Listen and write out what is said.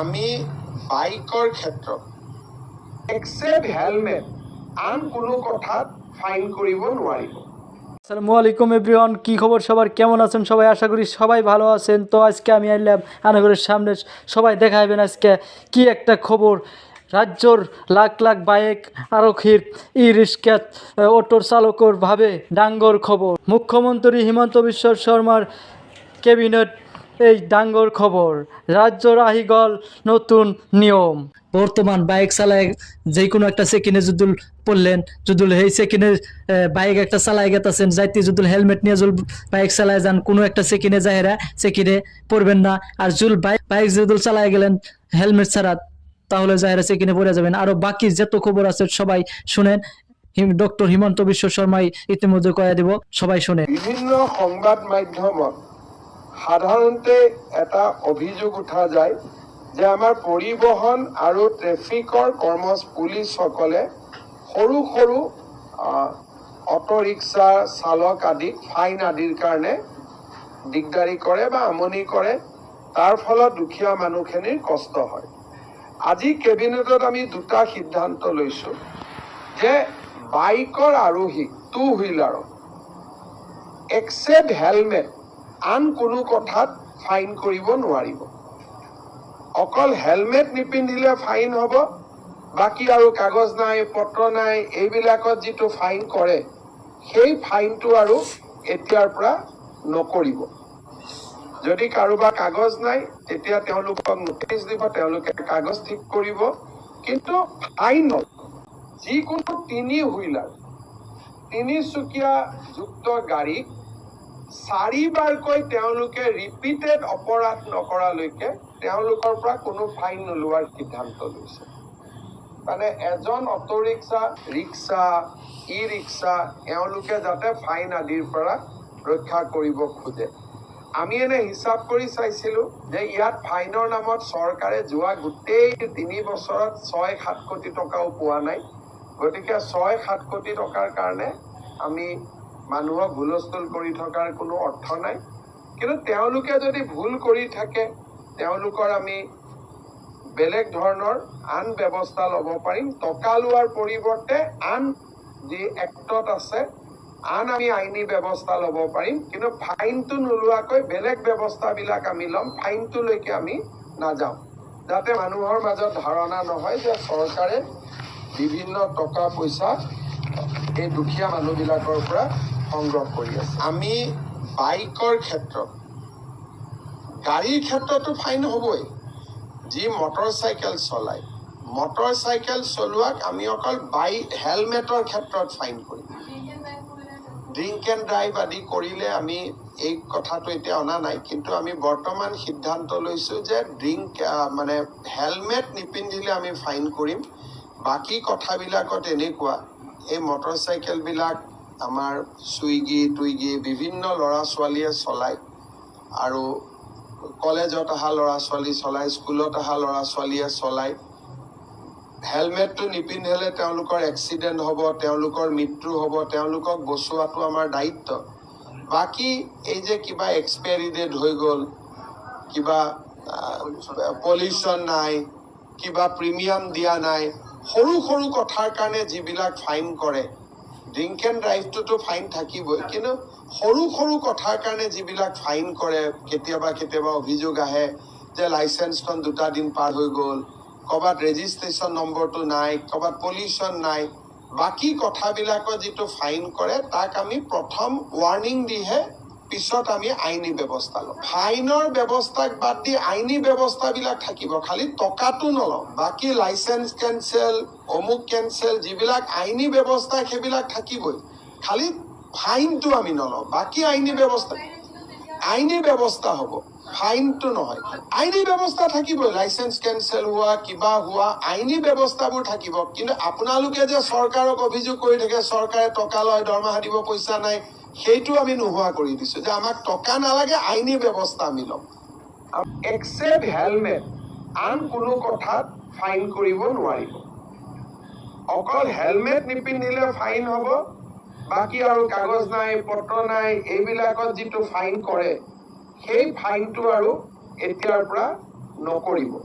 আমি বাইকৰ ক্ষেত্ৰত এক্সেপ্ট হেলমেট আন কোনো কথাত ফাইন কৰিব নোৱাৰিব। আসসালামু আলাইকুম এভরিওয়ান কি খবর সবার? কেমন আছেন সবাই? আশা করি সবাই ভালো আছেন। তো আজকে আমি আইলাম আনাগরের সামনে সবাই দেখাইবেন আজকে। কি একটা খবর? রাজ্যর লাখ লাখ বাইক আরক্ষীর ই রিক্সা অটোর চালকর ভাবে ডাঙ্গর খবর। মুখ্যমন্ত্রী হিমন্ত বিশ্ব শর্মার ক্যাবিনেট এই ডাঙ্গর খবর। রাজ্যর আহিগল নতুন নিয়ম। বর্তমান বাইক চালায় যে কোনো একটা সেকেন্ডে যদুল পড়লেন যদুল সেই সেকেন্ডে বাইক একটা চালায় গেতাছেন যাইতে যদুল হেলমেট নিয়ে জুল বাইক চালায় যান কোনো একটা সেকেন্ডে যাহেরা সেকেন্ডে পড়বেন না। আর জুল বাইক বাইক যদুল চালায় গেলেন হেলমেট ছাড়া তাহলে যাহেরা সেকেন্ডে পড়ে যাবেন। আরও বাকি যত খবর আছে সবাই শুনেন। ডক্টর হিমন্ত বিশ্ব শর্মাই ইতিমধ্যে কয়া দিব সবাই শুনে বিভিন্ন সংবাদ মাধ্যমত সাধাৰণতে এটা অভিযোগ উঠা যায় যে আমাৰ পৰিবহণ আৰু ট্ৰেফিকৰ কৰ্ম পুলিচসকলে সৰু সৰু অটো ৰিক্সা চালক আদিক ফাইন আদিৰ কাৰণে দিগদাৰি কৰে বা আমনি কৰে তাৰ ফলত দুখীয়া মানুহখিনিৰ কষ্ট হয়। আজি কেবিনেটত আমি দুটা সিদ্ধান্ত লৈছোঁ যে বাইকৰ আৰোহী টু হুইলাৰৰ এক্সেপ্ট হেলমেট আন কোনো কথাত ফাইন কৰিব নোৱাৰিব। অকল হেলমেট নিপিন্ধিলে ফাইন হ'ব বাকী আৰু কাগজ নাই পত্ৰ নাই এইবিলাকত যিটো ফাইন কৰে সেই ফাইনটো আৰু এতিয়াৰ পৰা নকৰিব। যদি কাৰোবাৰ কাগজ নাই তেতিয়া তেওঁলোকক নটিচ দিব তেওঁলোকে কাগজ ঠিক কৰিব। কিন্তু ফাইনত যিকোনো তিনি হুইলাৰ তিনিচুকীয়া যুক্ত গাড়ীক চাৰিবাৰকৈ তেওঁলোকে ৰিপিটেড অপৰাধ নকৰালৈকে তেওঁলোকৰ পৰা কোনো ফাইন নোলোৱাৰ সিদ্ধান্ত লৈছে। মানে এজন auto rickshaw rickshaw e rickshaw এওঁলোকে যাতে ফাইন আদিৰ পৰা ৰক্ষা কৰিব খোজে। আমি এনে হিচাপ কৰি চাইছিলো যে ইয়াত ফাইনৰ নামত চৰকাৰে যোৱা গোটেই তিনি বছৰত ছয় সাত কোটি টকাও পোৱা নাই। গতিকে ছয় সাত কোটি টকাৰ কাৰণে আমি মানুহক হুলস্থুল কৰি থকাৰ কোনো অৰ্থ নাই। কিন্তু তেওঁলোকে যদি ভুল কৰি থাকে তেওঁলোকৰ আমি বেলেগ ধৰণৰ আন ব্যৱস্থা ল'ব পাৰিম। টকা লোৱাৰ পৰিৱৰ্তে আন যি এক্টত আছে আন আমি আইনী ব্যৱস্থা ল'ব পাৰিম। কিন্তু ফাইনটো নোলোৱাকৈ বেলেগ ব্যৱস্থাবিলাক আমি ল'ম ফাইনটোলৈকে আমি নাযাওঁ। যাতে মানুহৰ মাজত ধাৰণা নহয় যে চৰকাৰে বিভিন্ন টকা পইচা এই দুখীয়া মানুহবিলাকৰ পৰা সংগ্ৰহ কৰি আছে। আমি বাইকৰ ক্ষেত্ৰত গাড়ীৰ ক্ষেত্ৰতো ফাইন হ'বই। যি মটৰ চাইকেল চলায় মটৰ চাইকেল চলোৱাক আমি অকল বাইক হেলমেটৰ ক্ষেত্ৰত ফাইন কৰিম। ড্ৰিংক এণ্ড ড্ৰাইভ আদি কৰিলে আমি এই কথাটো এতিয়া অনা নাই কিন্তু আমি বৰ্তমান সিদ্ধান্ত লৈছোঁ যে ড্ৰিংক মানে হেলমেট নিপিন্ধিলে আমি ফাইন কৰিম। বাকী কথাবিলাকত এনেকুৱা এই মটৰ চাইকেলবিলাক আমাৰ চুইগি টুইগি বিভিন্ন ল'ৰা ছোৱালীয়ে চলায়। আৰু কলেজত অহা ল'ৰা ছোৱালী চলায় স্কুলত অহা ল'ৰা ছোৱালীয়ে চলায়। হেলমেটটো নিপিন্ধিলে তেওঁলোকৰ এক্সিডেণ্ট হ'ব তেওঁলোকৰ মৃত্যু হ'ব তেওঁলোকক বচোৱাটো আমাৰ দায়িত্ব। বাকী এই যে কিবা এক্সপায়াৰী ডেট হৈ গ'ল কিবা পলিউশ্যন নাই কিবা প্ৰিমিয়াম দিয়া নাই সৰু সৰু কথাৰ কাৰণে যিবিলাক ফাইন কৰে ড্ৰিংক এণ্ড ড্ৰাইভটোতো ফাইন থাকিবই। কিন্তু সৰু সৰু কথাৰ কাৰণে যিবিলাক ফাইন কৰে কেতিয়াবা কেতিয়াবা অভিযোগ আহে যে লাইচেঞ্চখন দুটা দিন পাৰ হৈ গ'ল ক'ৰবাত ৰেজিষ্ট্ৰেশ্যন নম্বৰটো নাই ক'ৰবাত পলিউশ্যন নাই। বাকী কথাবিলাকত যিটো ফাইন কৰে তাক আমি প্ৰথম ৱাৰ্ণিং দিহে পিছত আমি আইনী ব্যৱস্থা ল'ম। ফাইনৰ ব্যৱস্থাক বাদ দি আইনী ব্যৱস্থাবিলাক থাকিব। খালি টকাটো নলওঁ, বাকী লাইচেঞ্চ কেঞ্চেল অমুক কেঞ্চেল যিবিলাক আইনী ব্যৱস্থা, সেইবিলাক থাকিবই। খালি ফাইনটো আমি নলওঁ, বাকী আইনী ব্যৱস্থা আইনী ব্যৱস্থা হ'ব, ফাইনটো নহয়। আইনী ব্যৱস্থা থাকিবই লাইচেঞ্চ কেঞ্চেল হোৱা, কিবা হোৱা, আইনী ব্যৱস্থাবোৰ থাকিব। কিন্তু আপোনালোকে যে চৰকাৰক অভিযোগ কৰি থাকে, চৰকাৰে টকা লয়, দৰমহা দিব, পইচা নাই সেইটো আমি নোহোৱা কৰি দিছো যে আমাক টকা নালাগে আইনী ব্যৱস্থা আমি ল'ম। এক্সেপ্ট হেলমেট আন কোনো কথাত ফাইন কৰিব নোৱাৰিব। অকল হেলমেট নিপিন্ধিলে ফাইন হ'ব বাকী আৰু কাগজ নাই পত্ৰ নাই এইবিলাকত যিটো ফাইন কৰে সেই ফাইনটো আৰু এতিয়াৰ পৰা নকৰিব।